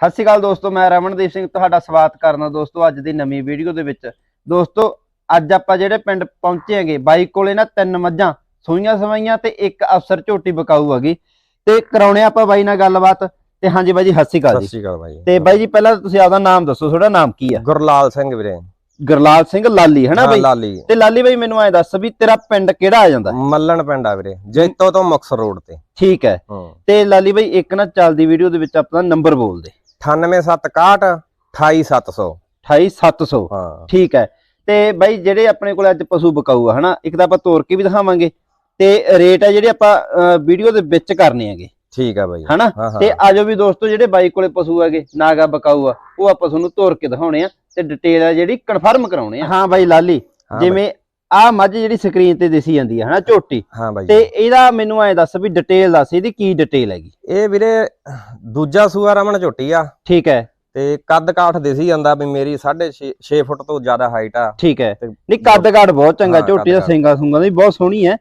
ਸਤਿ ਸ਼੍ਰੀ ਅਕਾਲ ਦੋਸਤੋ ਮੈਂ ਰਮਨਦੀਪ ਸਿੰਘ ਤੁਹਾਡਾ ਸਵਾਗਤ ਕਰਦਾ ਦੋਸਤੋ ਅੱਜ ਦੀ ਨਵੀਂ ਵੀਡੀਓ ਦੇ ਵਿੱਚ। ਦੋਸਤੋ ਅੱਜ ਆਪਾਂ ਜਿਹੜੇ ਪਿੰਡ ਪਹੁੰਚੇ ਹੈਗੇ ਬਾਈ ਕੋਲੇ ਨਾ ਤਿੰਨ ਮੱਝਾਂ ਸੂਈਆਂ ਸਵਾਈਆਂ ਤੇ ਇੱਕ ਅਫਸਰ ਝੋਟੀ ਬਕਾਊ ਹੈਗੀ। ਤੇ ਕਰਾਉਣੇ ਆਪਾਂ ਬਾਈ ਨਾਲ ਗੱਲਬਾਤ ਤੇ ਹਾਂਜੀ ਬਾਈ ਜੀ ਸਤਿ ਸ਼੍ਰੀ ਅਕਾਲ ਸਤਿ ਜੀ ਸ਼੍ਰੀ ਅਕਾਲ ਬਾਈ ਤੇ ਬਾਈ ਜੀ ਪਹਿਲਾਂ ਤੁਸੀਂ ਆਪਦਾ ਨਾਮ ਦੱਸੋ ਤੁਹਾਡਾ ਨਾਮ ਕੀ ਆ? ਗੁਰਲਾਲ ਸਿੰਘ ਵੀਰੇ। ਗਰਲਾਲ ਸਿੰਘ ਲਾਲੀ ਹਨਾ ਬਾਈ? ਲਾਲੀ। ਤੇ ਲਾਲੀ ਬਾਈ ਮੈਨੂੰ ਐ ਦੱਸ ਵੀ ਤੇਰਾ ਪਿੰਡ ਕਿਹੜਾ ਆ ਜਾਂਦਾ? ਮੱਲਣ ਪਿੰਡ ਆ ਵੀਰੇ ਜੈਤੋ ਤੋਂ ਮੁਕਸਰ ਰੋਡ ਤੇ। ਠੀਕ ਹੈ। ਹੂੰ। ਤੇ ਲਾਲੀ ਬਾਈ ਇੱਕ ਨਾ ਚੱਲਦੀ ਵੀਡੀਓ ਦੇ ਵਿੱਚ ਆਪਣਾ ਨੰਬਰ ਬੋਲ ਦੇ। 98761 28700 28700 ਹਾਂ। ਠੀਕ ਹੈ। ਤੇ ਬਾਈ ਜਿਹੜੇ ਆਪਣੇ ਕੋਲ ਅੱਜ ਪਸ਼ੂ ਬਕਾਊ ਆ ਹਨਾ ਇੱਕ ਤਾਂ ਆਪਾਂ ਤੋਰ ਕੇ ਵੀ ਦਿਖਾਵਾਂਗੇ। ਤੇ ਰੇਟ ਆ ਜਿਹੜੇ ਆਪਾਂ ਵੀਡੀਓ ਦੇ ਵਿੱਚ ਕਰਨੇ ਹੈਗੇ। ਠੀਕ ਆ ਬਾਈ। ਹਨਾ? ਤੇ ਆਜੋ ਵੀ ਦੋਸਤੋ ਜਿਹੜੇ ਬਾਈ ਕੋਲੇ ਪਸ਼ੂ ਹੈਗੇ ਨਾਗਾ ਬਕਾਊ ਆ ਉਹ ਆਪਾਂ ਤੁਹਾਨੂੰ ਤੋਰ ਕੇ ਦਿਖਾਉਣੇ ਆ ਤੇ ਡਿਟੇਲ ਆ ਜਿਹੜੀ ਕਨਫਰਮ ਕਰਾਉਣੇ ਆ। ਹਾਂ ਬਾਈ ਲਾਲੀ। ਜਿਵੇਂ ਆ ਮੱਝ ਜਿਹੜੀ ਸਕਰੀਨ ਤੇ ਦਿਸੀ ਜਾਂਦੀ ਹੈ ਹਨਾ ਝੋਟੀ। ਹਾਂ ਬਾਈ ਤੇ ਇਹਦਾ ਮੈਨੂੰ ਐ ਦੱਸ ਵੀ ਡਿਟੇਲ ਦੱਸ ਇਹਦੀ ਕੀ ਡਿਟੇਲ ਹੈਗੀ? ਇਹ ਵੀਰੇ ਦੂਜਾ ਸੂਆ ਰਮਣ ਝੋਟੀ ਆ। ਠੀਕ ਹੈ। ਤੇ ਕੱਦ ਕਾਠ ਦਿਸੀ ਜਾਂਦਾ ਵੀ ਮੇਰੀ 6.5 6 ਫੁੱਟ ਤੋਂ ਜ਼ਿਆਦਾ ਹਾਈਟ ਆ। ਠੀਕ ਹੈ। ਨਹੀਂ ਕੱਦ ਕਾਠ ਬਹੁਤ ਚੰਗਾ ਝੋਟੀ ਦਾ। ਸਿੰਗਾ ਸੁੰਗਾ ਦੀ ਬਹੁਤ ਸੋਹਣੀ ਹੈ।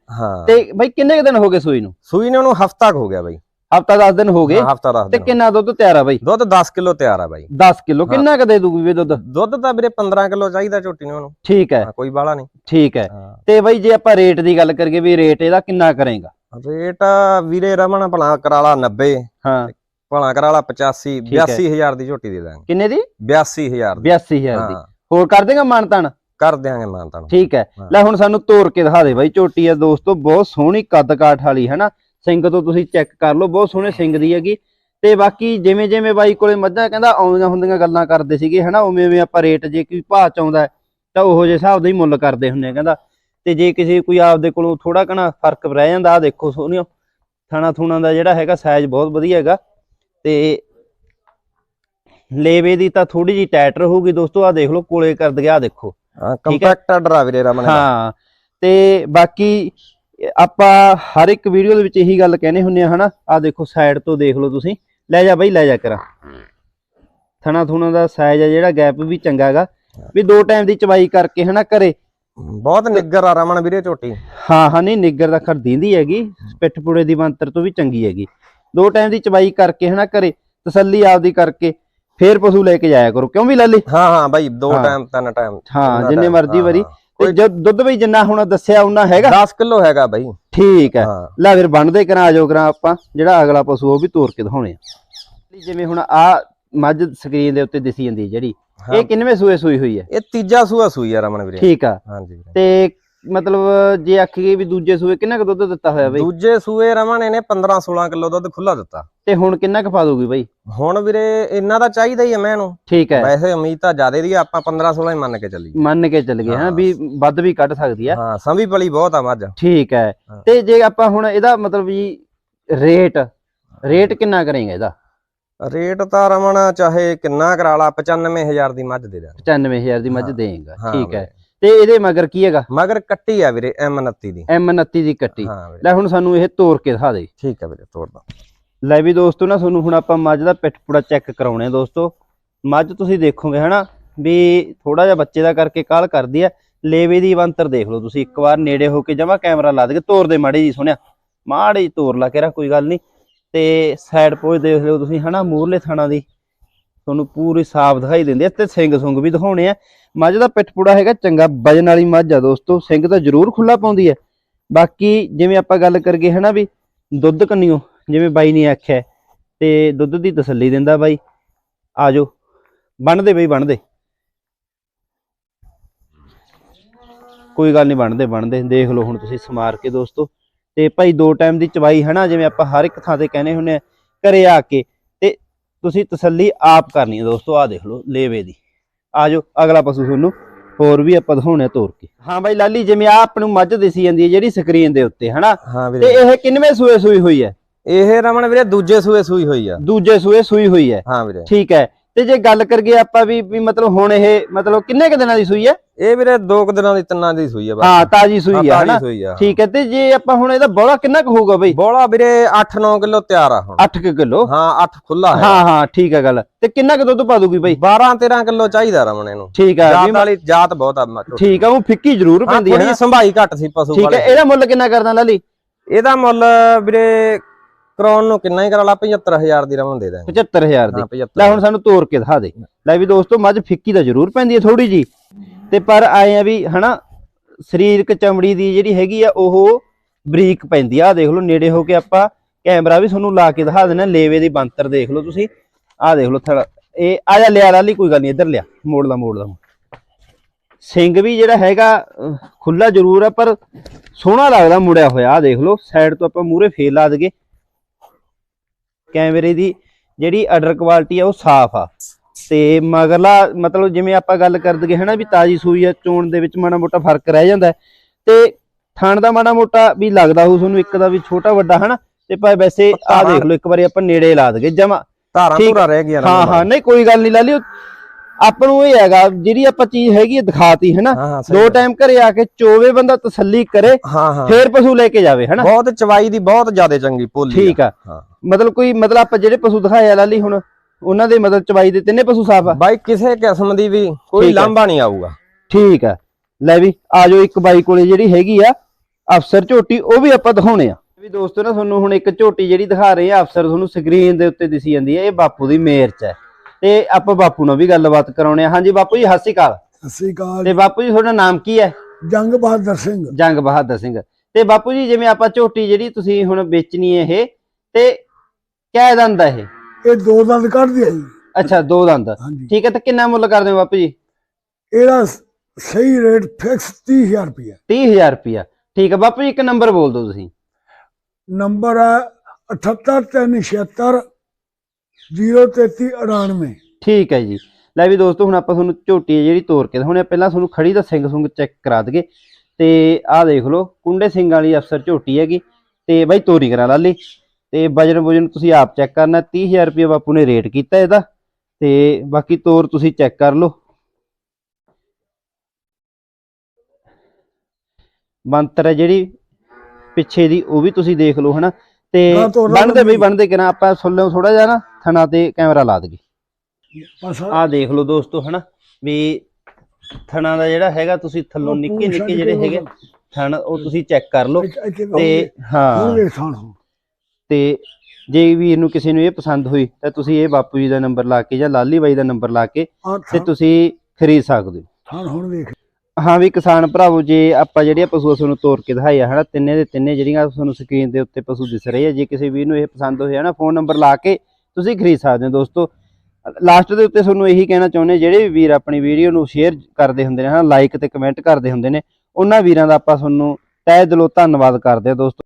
ਤੇ ਬਾਈ ਕਿੰਨੇ ਕੁ ਦਿਨ ਹੋ ਗਏ ਸੂਈ ਨੂੰ? ਸੂਈ ਨੇ ਉਹਨੂੰ ਹਫਤਾ ਹੋ ਗਿਆ ਬਾਈ। ਹਫਤਾ 10 ਦਿਨ ਹੋ ਗਏ ਹਫਤਾ ਦੱਸ ਤੇ ਦਿਨ ਕਿੰਨਾ ਦੁੱਧ ਤਿਆਰ ਆ ਬਾਈ? ਦੁੱਧ 10 ਕਿਲੋ ਤਿਆਰ ਆ ਬਾਈ। 10 ਕਿਲੋ ਕਿੰਨਾ ਕ ਦੇ ਦੂਗੀ ਵੇ ਦੁੱਧ? ਦੁੱਧ ਤਾਂ ਵੀਰੇ 15 ਕਿਲੋ ਚਾਹੀਦਾ ਝੋਟੀ ਨੂੰ ਉਹਨੂੰ। ਠੀਕ ਹੈ। ਹਾਂ, ਕੋਈ ਬਾਲਾ ਨਹੀਂ। ਠੀਕ ਹੈ। ਹਾਂ। ਤੇ ਬਾਈ ਜੇ ਆਪਾਂ ਰੇਟ ਦੀ ਗੱਲ ਕਰੀਏ ਵੀ ਰੇਟ ਇਹਦਾ ਕਿੰਨਾ ਕਰੇਗਾ? ਰੇਟ ਵੀਰੇ ਰਮਣ ਭਲਾ ਕਰਾਲਾ 90 ਹਾਂ। ਭਲਾ ਕਰਾਲਾ 85 ਠੀਕ ਹੈ। 82000 ਦੀ ਝੋਟੀ ਦੇ ਦਾਂਗੇ। ਕਿੰਨੇ ਦੀ? 82000 ਦੀ। 82000 ਦੀ। ਹਾਂ। ਹੋਰ ਕਰ ਦੇਗਾ ਮਾਨਤਾਨ? ਕਰ ਦਿਆਂਗੇ ਮਾਨਤਾ ਨੂੰ ਠੀਕ ਹੈ। ਹਾਂ। ਲੈ ਹੁਣ ਸਾਨੂੰ ਤੋੜ ਕੇ ਦਿਖਾ ਦੇ ਬਾਈ ਝੋਟੀ ਆ ਦੋਸਤੋ ਬਹੁਤ ਸੋਹਣੀ ਕੱਦ ਕਾਠ ਵਾਲੀ ਹੈਨਾ ਸਿੰਘ ਤੋਂ ਤੁਸੀਂ ਚੈੱਕ ਕਰ ਲਓ ਬਹੁਤ ਸੋਹਣੇ ਸਿੰਘ ਦੀ ਹੈਗੀ। ਤੇ ਬਾਕੀ ਜਿਵੇਂ ਜਿਵੇਂ ਬਾਈ ਕੋਲੇ ਮੱਝਾਂ ਕਹਿੰਦਾ ਆਉਂਦੀਆਂ ਹੁੰਦੀਆਂ ਗੱਲਾਂ ਕਰਦੇ ਸੀਗੇ ਹਨਾ ਉਵੇਂ ਉਵੇਂ ਆਪਾਂ ਰੇਟ ਜੇ ਕੋਈ ਭਾਅ ਚ ਆਉਂਦਾ ਤਾਂ ਉਹੋ ਜਿਹੇ ਹਿਸਾਬ ਦਾ ਹੀ ਮੁੱਲ ਕਰਦੇ ਹੁੰਦੇ ਆ ਕਹਿੰਦਾ। ਤੇ ਜੇ ਕਿਸੇ ਕੋਈ ਆਪਦੇ ਕੋਲੋਂ ਥੋੜਾ ਕਣਾ ਫ਼ਰਕ ਰਹਿ ਜਾਂਦਾ ਆ ਦੇਖੋ ਸੋਹਣਿਓ ਥਾਣਾ ਥੂਣਾ ਦਾ ਜਿਹੜਾ ਹੈਗਾ ਸਾਈਜ਼ ਬਹੁਤ ਵਧੀਆ ਹੈਗਾ। ਤੇ ਲੇਵੇ ਦੀ ਤਾਂ ਥੋੜੀ ਜੀ ਟਾਈਟ ਰਹੂਗੀ ਦੋਸਤੋ ਆ ਦੇਖ ਲਓ ਕੋਲੇ ਕਰ ਆਹ ਦੇਖੋ। ਹਾਂ। ਕੰਪੈਕਟ ਆਰਡਰ ਆ ਵੀਰੇ ਰਮਨ ਹਾਂ ਤੇ ਬਾਕੀ ਆਪਾਂ ਹਰ ਇੱਕ ਵੀਡੀਓ ਦੇ ਵਿੱਚ ਇਹੀ ਗੱਲ ਕਹਿੰਦੇ ਹੁੰਨੇ ਆ ਹਨਾ? ਆ ਦੇਖੋ ਸਾਈਡ ਤੋਂ ਦੇਖ ਲਓ ਤੁਸੀਂ। ਲੈ ਜਾ ਬਾਈ ਲੈ ਜਾ ਕਰਾਂ। ਥਣਾ ਥੁਣਾ ਦਾ ਸਾਈਜ਼ ਆ ਜਿਹੜਾ ਗੈਪ ਵੀ ਚੰਗਾ ਹੈਗਾ। ਵੀ ਦੋ ਟਾਈਮ ਦੀ ਚਵਾਈ ਕਰਕੇ ਹਨਾ ਘਰੇ। ਬਹੁਤ ਨਿੱਗਰ ਆ ਰਮਨ ਵੀਰੇ ਝੋਟੀ। ਹਾਂ ਹਾਂ ਨਹੀਂ ਨਿੱਗਰ ਦਾ ਖਰ ਦੀਂਦੀ ਹੈਗੀ। ਪਿੱਠ ਪੂੜੇ ਦੀ ਬੰਤਰ ਤੋਂ ਵੀ ਚੰਗੀ ਹੈਗੀ। ਦੋ ਟਾਈਮ ਦੀ ਚਵਾਈ ਕਰਕੇ ਹਨਾ ਘਰੇ ਤਸੱਲੀ ਆਪਦੀ ਕਰਕੇ ਫੇਰ ਪਸ਼ੂ ਲੈ ਕੇ ਜਾਇਆ ਕਰੋ। ਕਿਉਂ ਵੀ ਲਾਲੀ? ਹਾਂ ਹਾਂ ਬਾਈ ਦੋ। ਟਾਈਮ ਤਿੰਨ ਟਾਈਮ ਹਾਂ ਜਿੰਨੇ ਮਰਜ਼ੀ ਵਾਰੀ ਕੋਈ ਦੁੱਧ ਵੀ ਜਿੰਨਾ ਹੁਣ ਦੱਸਿਆ ਉਹਨਾਂ ਹੈਗਾ। 10 ਕਿਲੋ ਹੈਗਾ ਬਾਈ। ਠੀਕ ਹੈ। ਲੈ ਫਿਰ ਬਣਦੇ ਕਰਾਂ ਆਜੋ ਕਰਾਂ ਆਪਾਂ। ਜਿਹੜਾ ਅਗਲਾ ਪਸ਼ੂ ਉਹ ਵੀ ਤੋਰ ਕੇ ਦਿਖਾਉਣੇ ਆ। ਜਿਵੇਂ ਹੁਣ ਆ ਮੱਝ ਸਕਰੀਨ ਦੇ ਉੱਤੇ ਦਿਸੀ ਜਾਂਦੀ ਜਿਹੜੀ। ਇਹ ਕਿੰਨਵੇਂ ਸੂਏ ਸੂਈ ਹੋਈ ਹੈ? ਇਹ ਤੀਜਾ ਸੂਆ ਸੂਈ ਆ ਰਮਨ ਵੀਰੇ। ਠੀਕ ਆ। ਹਾਂਜੀ ਵੀਰੇ। ਤੇ ਮਤਲਬ ਜੇ ਆਖੀਏ ਵੀ ਦੂਜੇ ਸੂਏ ਕਿੰਨਾ ਕੁ ਦੁੱਧ ਦਿੱਤਾ ਹੋਇਆ ਬਈ? ਦੂਜੇ ਸੂਏ ਰਮਨ ਇਹਨੇ 15 16 ਕਿਲੋ ਦੁੱਧ ਖੁੱਲਾ ਦਿੱਤਾ। ਤੇ ਹੁਣ ਕਿੰਨਾ ਕੁ ਪਾ ਦੂਗੀ ਬਈ? ਹੁਣ ਵੀਰੇ ਇੰਨਾ ਦਾ ਚਾਹੀਦਾ ਹੀ ਆ ਮੈਂ ਇਹਨੂੰ ਠੀਕ ਹੈ। ਵੈਸੇ ਉਮੀਦ ਤਾਂ ਜ਼ਿਆਦੇ ਦੀ ਆਪਾਂ 15 16 ਹੀ ਮੰਨ ਕੇ ਚੱਲੀਏ। ਮੰਨ ਕੇ ਚੱਲ ਗਏ ਹਾਂ। ਵੀ ਵੱਧ ਵੀ ਕੱਢ ਸਕਦੀ ਆ। ਹਾਂ ਸੰਭੀ ਪਲੀ ਬਹੁਤ ਆ ਮੱਝ। ਠੀਕ ਹੈ। ਤੇ ਜੇ ਆਪਾਂ ਹੁਣ ਇਹਦਾ ਮਤਲਬ ਜੀ ਰੇਟ ਰੇਟ ਕਿੰਨਾ ਕਰੇਗਾ ਇਹਦਾ? ਰੇਟ ਤਾਂ ਰਮਨ ਚਾਹੇ ਕਿੰਨਾ ਕਰਾ ਲਾ 95000 ਦੀ ਮੱਝ ਦੇ ਦਾਂਗੇ 95000 ਦੀ ਮੱਝ। ਦੇਗਾ। ਠੀਕ ਹੈ। ਤੇ ਇਹਦੇ ਮਗਰ ਕੀ ਹੈਗਾ? ਮਗਰ ਕੱਟੀ ਆ ਵੀਰੇ M29 ਦੀ। M29 ਦੀ ਕੱਟੀ। ਹਾਂ ਵੀਰੇ। ਲੈ ਹੁਣ ਸਾਨੂੰ ਇਹ ਤੋੜ ਕੇ ਦਿਖਾ ਦੇ। ਠੀਕ ਆ ਵੀਰੇ ਤੋੜਦਾ ਲੈ ਵੀ ਦੋਸਤੋ ਨਾ ਤੁਹਾਨੂੰ ਹੁਣ ਆਪਾਂ ਮੱਝ ਦਾ ਪਿੱਠ ਪੂੜਾ ਚੈੱਕ ਕਰਾਉਣੇ ਆ ਦੋਸਤੋ। ਮੱਝ ਤੁਸੀਂ ਦੇਖੋਗੇ ਹਨਾ ਵੀ ਥੋੜਾ ਜਿਹਾ ਬੱਚੇ ਦਾ ਕਰਕੇ ਕਾਲ ਕਰਦੀ ਆ। ਲੇਵੇ ਦੀ ਬੰਤਰ ਦੇਖ ਲਓ ਤੁਸੀਂ ਇੱਕ ਵਾਰ ਨੇੜੇ ਹੋ ਕੇ ਜਮਾ ਕੈਮਰਾ ਲਾ ਦੇ ਤੋਰ ਦੇ ਮਾੜੀ ਜੀ ਸੁਣਿਆ ਮਾੜੀ ਤੋਰ ਲਾ ਕੇ ਰਾ ਕੋਈ ਗੱਲ ਨਹੀਂ। ਤੇ ਸਾਈਡ ਪੋਜ ਦੇਖ ਲਿਓ ਤੁਸੀਂ ਹਨਾ ਮੂਰਲੇ ਥਾਣਾ ਦੀ। ਤੁਹਾਨੂੰ ਪੂਰੀ ਸਾਫ਼ ਦਿਖਾਈ ਦਿੰਦੇ ਆ ਤੇ ਸਿੰਘ ਸੁੰਗ ਵੀ ਦਿਖਾਉਣੇ ਆ। ਮੱਝ ਦਾ ਪਿੱਠ ਪੂੜਾ ਹੈਗਾ, ਚੰਗਾ ਵਜਨ ਵਾਲੀ ਮੱਝ ਆ ਦੋਸਤੋ, ਸਿੰਘ ਤਾਂ ਜ਼ਰੂਰ ਖੁੱਲਾ ਪਾਉਂਦੀ ਹੈ ਬਾਕੀ ਜਿਵੇਂ ਆਪਾਂ ਗੱਲ ਕਰਗੇ ਹਨਾ ਵੀ ਦੁੱਧ ਕੰਨਿਓ, ਜਿਵੇਂ ਬਾਈ ਨੇ ਆਖਿਆ, ਤੇ ਦੁੱਧ ਦੀ ਤਸੱਲੀ ਦਿੰਦਾ ਬਾਈ। ਆਜੋ, ਬਣਦੇ ਬਈ, ਬਣਦੇ। ਕੋਈ ਗੱਲ ਨਹੀਂ, ਬਣਦੇ ਬਣਦੇ। ਦੇਖ ਲਓ ਹੁਣ ਤੁਸੀਂ ਸਮਾਰ ਕੇ ਦੋਸਤੋ। ਤੇ ਭਾਈ ਦੋ ਟਾਈਮ ਦੀ ਚਵਾਈ ਹਨਾ, ਜਿਵੇਂ ਆਪਾਂ ਹਰ ਇੱਕ ਥਾਂ ਤੇ ਕਹਿੰਦੇ ਹੁੰਨੇ ਆ, ਘਰੇ ਆ ਕੇ ਤੁਸੀਂ ਤਸੱਲੀ ਆਪ ਕਰਨੀ ਹੈ ਦੋਸਤੋ ਆ ਦੇਖ ਲਓ ਲੇਵੇ ਦੀ। ਆਜੋ ਅਗਲਾ ਪਸ਼ੂ ਤੁਹਾਨੂੰ ਹੋਰ ਵੀ ਆਪਾਂ ਦਿਖਾਉਣੇ ਆ ਤੋਰ ਕੇ। ਹਾਂ ਬਾਈ ਲਾਲੀ ਜਿਵੇਂ ਆ ਆਪ ਨੂੰ ਮੱਝ ਦਿਸੀ ਜਾਂਦੀ ਹੈ ਜਿਹੜੀ ਸਕਰੀਨ ਦੇ ਉੱਤੇ ਹਨਾ? ਤੇ ਇਹ ਕਿੰਨਵੇਂ ਸੂਏ ਸੂਈ ਹੋਈ ਹੈ? ਇਹ ਰਮਨ ਵੀਰੇ ਦੂਜੇ ਸੂਏ ਸੂਈ ਹੋਈ ਆ। ਦੂਜੇ ਸੂਏ ਸੂਈ ਹੋਈ ਹੈ। ਹਾਂ ਵੀਰੇ। ਠੀਕ ਹੈ ਤੇ ਜੇ ਗੱਲ ਕਰੀਏ ਆਪਾਂ ਵੀ ਵੀ ਮਤਲਬ ਹੁਣ ਇਹ ਮਤਲਬ ਕਿੰਨੇ ਕੁ ਦਿਨਾਂ ਦੀ ਸੂਈ ਹੈ? ਇਹ ਵੀਰੇ ਦੋ ਕੁ ਦਿਨਾਂ ਦੀ ਤਿੰਨਾਂ ਦੀ ਸੂਈ ਆ ਬਸ। ਹਾਂ ਤਾਜੀ ਸੂਈ ਹੈ ਤਾਜ਼ੀ ਹਨਾ? ਆ ਠੀਕ ਹੈ ਤੇ ਜੇ ਆਪਾਂ ਹੁਣ ਇਹਦਾ ਬੋਲਾ ਕਿੰਨਾ ਕੁ ਹੋਊਗਾ ਬਈ? ਬੋਲਾ ਵੀਰੇ 8-9 ਕਿਲੋ ਤਿਆਰ ਆ ਹੁਣ। 8 ਕਿਲੋ? ਹਾਂ 8 ਖੁੱਲਾ ਹੈ। ਹਾਂ ਹਾਂ ਠੀਕ ਹੈ ਗੱਲ। ਤੇ ਕਿੰਨਾ ਕੁ ਦੁੱਧ ਪਾ ਦੂਗੀ ਬਈ? 12-13 ਕਿਲੋ ਚਾਹੀਦਾ ਰਮਨ ਇਹਨੂੰ। ਠੀਕ ਹੈ ਜਾਤ ਵਾਲੀ ਜਾਤ ਬਹੁਤ ਆ ਠੀਕ ਹੈ ਉਹ ਫਿੱਕੀ ਜ਼ਰੂਰ ਪੈਂਦੀ ਹੈ ਥੋੜੀ ਨਾ। ਸੰਭਾਈ ਘੱਟ ਸੀ ਪਸ਼ੂ ਠੀਕ ਹੈ ਵਾਲੇ। ਇਹਦਾ ਮੁੱਲ ਕਿੰਨਾ ਕਰਦਾ ਲਾਲੀ? ਇਹਦਾ ਮੁੱਲ ਵੀਰੇ ਕਰਾਉਣ ਨੂੰ ਕਿੰਨਾ ਹੀ ਕਰਾ ਲਾ 75000 ਦੀ ਰਮਨ ਦੇ ਦਾਂਗੇ। 75000 ਦੀ। ਹਾਂ 75 ਲੈ ਹੁਣ ਸਾਨੂੰ ਤੋੜ ਕੇ ਦਿਖਾ ਦੇ। ਲੈ ਵੀ ਦੋਸਤੋ ਮੱਝ ਫਿੱਕੀ ਤਾਂ ਜ਼ਰੂਰ ਪੈਂਦੀ ਹੈ ਥੋੜੀ ਜੀ ਤੇ ਪਰ ਆਏ ਆ ਵੀ ਹਨਾ ਸਰੀਰਕ ਚਮੜੀ ਦੀ ਜਿਹੜੀ ਹੈਗੀ ਆ ਉਹ ਬਰੀਕ ਪੈਂਦੀ ਆ। ਆਹ ਦੇਖ ਲਓ ਨੇੜੇ ਹੋ ਕੇ ਆਪਾਂ ਕੈਮਰਾ ਵੀ ਤੁਹਾਨੂੰ ਲਾ ਕੇ ਦਿਖਾ ਦੇਣਾ ਲੇਵੇ ਦੀ ਬੰਤਰ ਦੇਖ ਲਓ ਤੁਸੀਂ। ਆਹ ਦੇਖ ਲਓ ਥੜਾ ਇਹ ਆ ਜਾ ਲਿਆ ਲਾਲੀ ਕੋਈ ਗੱਲ ਨਹੀਂ ਇੱਧਰ ਲਿਆ। ਮੋੜ ਲਾ ਮੋੜ ਲਾ ਸਿੰਘ ਵੀ ਜਿਹੜਾ ਹੈਗਾ ਖੁੱਲਾ ਜ਼ਰੂਰ ਆ ਪਰ ਸੋਹਣਾ ਲੱਗਦਾ ਮੁੜਿਆ ਹੋਇਆ। ਆ ਦੇਖ ਲਓ ਸਾਈਡ ਤੋਂ ਆਪਾਂ ਮੂਰੇ ਫੇਰ ਲਾ ਦਗੇ ਕੈਮਰੇ ਦੀ ਜਿਹੜੀ ਅਡਰ ਕੁਆਲਿਟੀ ਆ ਉਹ ਸਾਫ਼ ਆ ਤੇ ਮਗਰਲਾ ਮਤਲਬ ਜਿਵੇਂ ਆਪਾਂ ਗੱਲ ਕਰ ਦਗੇ ਹਨਾ ਵੀ ਤਾਜੀ ਸੂਈ ਆ ਚੋਣ ਦੇ ਵਿੱਚ ਮਾੜਾ ਮੋਟਾ ਫ਼ਰਕ ਰਹਿ ਜਾਂਦਾ ਹੈ। ਤੇ ਥਣ ਦਾ ਮਾੜਾ ਮੋਟਾ ਵੀ ਲੱਗਦਾ ਹੋਊ ਤੁਹਾਨੂੰ ਇੱਕ ਦਾ ਵੀ ਛੋਟਾ ਵੱਡਾ ਹਨਾ ਤੇ ਪਰ ਵੈਸੇ ਆ ਦੇਖ ਲਓ ਇੱਕ ਵਾਰੀ ਆਪਾਂ ਨੇੜੇ ਲਾ ਦਗੇ ਜਮਾ ਧਾਰਾਂ। ਧੂਰਾ ਰਹਿ ਗਿਆ ਹਾਂ ਹਾਂ ਨਹੀਂ ਕੋਈ ਗੱਲ ਨਹੀਂ ਲਾਲੀ ਆਪਾਂ ਨੂੰ ਇਹ ਹੈਗਾ ਜਿਹੜੀ ਆਪਾਂ ਚੀਜ਼ ਹੈਗੀ ਆ ਦਿਖਾਤੀ ਹਾਂ ਹਾਂ ਸਹੀ ਦੋ। ਟਾਈਮ ਘਰੇ ਆ ਕੇ ਚੋਵੇ ਬੰਦਾ ਤਸੱਲੀ ਕਰੇ ਹਾਂ ਹਾਂ। ਫੇਰ ਪਸ਼ੂ ਲੈ ਕੇ ਜਾਵੇ ਹਨਾ? ਬਹੁਤ ਚਵਾਈ ਦੀ ਬਹੁਤ ਜ਼ਿਆਦਾ ਚੰਗੀ ਭੋਲੀ ਠੀਕ ਆ। ਹਾਂ। ਮਤਲਬ ਕੋਈ ਮਤਲਬ ਆਪਾਂ ਜਿਹੜੇ ਪਸ਼ੂ ਦਿਖਾਏ ਆ ਲਾਲੀ ਹੁਣ ਉਹਨਾਂ ਦੇ ਮਤਲਬ ਚਵਾਈ ਦੇ ਤਿੰਨੇ ਪਸ਼ੂ ਸਾਫ਼ ਆ। ਬਾਈ ਕਿਸੇ ਕਿਸਮ ਦੀ ਵੀ ਕੋਈ ਆ। ਲਾਂਭਾ ਨਹੀਂ ਆਊਗਾ। ਠੀਕ ਆ। ਲੈ ਵੀ ਆ ਜਾਓ ਇੱਕ ਬਾਈ ਕੋਲੇ ਜਿਹੜੀ ਹੈਗੀ ਆ ਅਫਸਰ ਝੋਟੀ ਉਹ ਵੀ ਆਪਾਂ ਦਿਖਾਉਣੇ ਆ। ਵੀ ਦੋਸਤੋ ਨਾ ਤੁਹਾਨੂੰ ਹੁਣ ਇੱਕ ਝੋਟੀ ਜਿਹੜੀ ਦਿਖਾ ਰਹੇ ਆ ਅਫਸਰ ਤੁਹਾਨੂੰ ਸਕਰੀਨ ਦੇ ਉੱਤੇ ਦਿਸੀ ਜਾਂਦੀ ਹੈ ਇਹ ਬਾਪੂ ਦੀ ਮੇਰ ਚ ਹੈ ਤੇ ਆਪਾਂ ਬਾਪੂ ਨਾਲ ਵੀ ਗੱਲਬਾਤ ਕਰਾਉਣੇ ਆ। ਹਾਂਜੀ ਬਾਪੂ ਜੀ ਸਤਿ ਸ਼੍ਰੀ ਅਕਾਲ। ਸਤਿ ਸ੍ਰੀ ਅਕਾਲ। ਤੇ ਬਾਪੂ ਜੀ ਤੁਹਾਡਾ ਨਾਮ ਕੀ ਹੈ? ਜੰਗ ਬਹਾਦਰ ਸਿੰਘ। ਜੰਗ ਬਹਾਦਰ ਸਿੰਘ। ਤੇ ਬਾਪੂ ਜੀ ਜਿਵੇਂ ਆਪਾਂ ਝੋਟੀ ਜਿਹੜੀ ਤੁਸੀਂ ਹੁਣ ਵੇਚਣੀ ਹੈ ਇਹ ਤੇ ਕਿਆ ਦੰਦ ਹੈ ਇਹ? ਇਹ ਦੋ ਦੰਦ ਕੱਢ ਦਿਆ ਜੀ। ਅੱਛਾ ਦੋ ਦੰਦ। ਹਾਂਜੀ। ਠੀਕ ਹੈ ਤੇ ਕਿੰਨਾ ਮੁੱਲ ਕਰਦੇ ਹੋ ਬਾਪੂ ਜੀ? ਇਹਦਾ ਸਹੀ ਰੇਟ ਫਿਕਸ 30000 ਰੁਪਏ 30000 ਰੁਪਿਆ ਠੀਕ ਹੈ ਬਾਪੂ ਜੀ ਇੱਕ ਨੰਬਰ ਬੋਲ ਦਿਓ ਤੁਸੀਂ। ਨੰਬਰ ਹੈ 78376 03398 ਠੀਕ ਹੈ ਜੀ। ਲੈ ਵੀ ਦੋਸਤੋ ਹੁਣ ਆਪਾਂ ਤੁਹਾਨੂੰ ਝੋਟੀ ਜਿਹੜੀ ਤੋੜ ਕੇ ਆ। ਪਹਿਲਾਂ ਤੁਹਾਨੂੰ ਖੜੀ ਦਾ ਸਿੰਘ ਸੁੰਗ ਚੈੱਕ ਕਰਾ ਦਗੇ ਤੇ ਆਹ ਦੇਖ ਲਓ ਕੁੰਡੇ ਸਿੰਘ ਵਾਲੀ ਅਫਸਰ ਝੋਟੀ ਹੈਗੀ। ਤੇ ਬਾਈ ਤੋਰੀ ਕਰਾ ਲਾਲੀ। ਤੇ ਵਜਨ ਵਜਨ ਤੁਸੀਂ ਆਪ ਚੈੱਕ ਕਰਨਾ। 30000 ਰੁਪਏ ਬਾਪੂ ਨੇ ਰੇਟ ਕੀਤਾ ਇਹਦਾ। ਤੇ ਬਾਕੀ ਤੋਰ ਤੁਸੀਂ ਚੈੱਕ ਕਰ ਲਓ। ਬੰਤਰ ਹੈ ਜਿਹੜੀ ਪਿੱਛੇ ਦੀ ਉਹ ਵੀ ਤੁਸੀਂ ਦੇਖ ਲਓ ਹਨਾ। ਤੇ ਲਾ ਬਣਦੇ ਬਈ ਲਓ। ਬਣਦੇ ਕਿਨਾ ਆਪਾਂ ਸੁਣ ਥੋੜਾ ਜਿਹਾ ਨਾ। ਥਣਾ ਤੇ ਕੈਮਰਾ ਲਾ ਦਗੇ ਬਸ ਆਹ ਦੇਖ ਲਓ ਦੋਸਤੋ ਹਨਾ ਵੀ ਥਣਾ ਦਾ ਜਿਹੜਾ ਹੈਗਾ ਤੁਸੀਂ ਥੱਲੋਂ ਉਹ ਨਿੱਕੇ ਪੂੰਛ ਨਿੱਕੇ ਜਿਹੜੇ ਹੈਗੇ ਥਣ ਉਹ ਤੁਸੀਂ ਚੈੱਕ ਕਰ ਲਓ। ਇੱਥੇ- ਇੱਥੇ ਤੇ ਹਾਂ। ਥਾਣ ਤੇ ਜੇ ਵੀਰ ਨੂੰ ਕਿਸੇ ਨੂੰ ਇਹ ਪਸੰਦ ਹੋਈ ਤਾਂ ਤੁਸੀਂ ਇਹ ਬਾਪੂ ਜੀ ਦਾ ਨੰਬਰ ਲਾ ਕੇ ਜਾਂ ਲਾਲੀ ਬਾਈ ਦਾ ਨੰਬਰ ਲਾ ਕੇ ਆ ਤੇ ਤੁਸੀਂ ਖਰੀਦ ਸਕਦੇ ਹੋ। ਥਾਣ ਹੁਣ ਵੇਖ। ਹਾਂ ਵੀ ਕਿਸਾਨ ਭਰਾਵੋ ਜੇ ਆਪਾਂ ਜਿਹੜੀਆਂ ਪਸ਼ੂ ਤੁਹਾਨੂੰ ਤੋਰ ਕੇ ਦਿਖਾਏ ਆ ਹਨਾ ਤਿੰਨੇ ਦੇ ਤਿੰਨੇ ਜਿਹੜੀਆਂ ਤੁਹਾਨੂੰ ਸਕਰੀਨ ਦੇ ਉੱਤੇ ਪਸ਼ੂ ਦਿਸ ਰਹੇ ਆ ਜੇ ਕਿਸੇ ਵੀਰ ਨੂੰ ਇਹ ਪਸੰਦ ਹੋਇਆ ਨਾ ਫੋਨ ਨੰਬਰ ਲਾ ਕੇ ਤੁਸੀਂ ਖਰੀਦ ਸਕਦੇ ਹੋ ਦੋਸਤੋ। ਲਾਸਟ ਦੇ ਉੱਤੇ ਤੁਹਾਨੂੰ ਇਹੀ ਕਹਿਣਾ ਚਾਹੁੰਦੇ ਜਿਹੜੇ ਵੀ ਵੀਰ ਆਪਣੀ ਵੀਡੀਓ ਨੂੰ ਸ਼ੇਅਰ ਕਰਦੇ ਹੁੰਦੇ ਨੇ, ਹਨਾ ਲਾਈਕ ਤੇ ਕਮੈਂਟ ਕਰਦੇ ਹੁੰਦੇ ਨੇ, ਉਹਨਾਂ ਵੀਰਾਂ ਦਾ ਆਪਾਂ ਤੁਹਾਨੂੰ ਤਹਿ ਦਿਲੋਂ ਧੰਨਵਾਦ ਕਰਦੇ ਆ ਦੋਸਤੋ।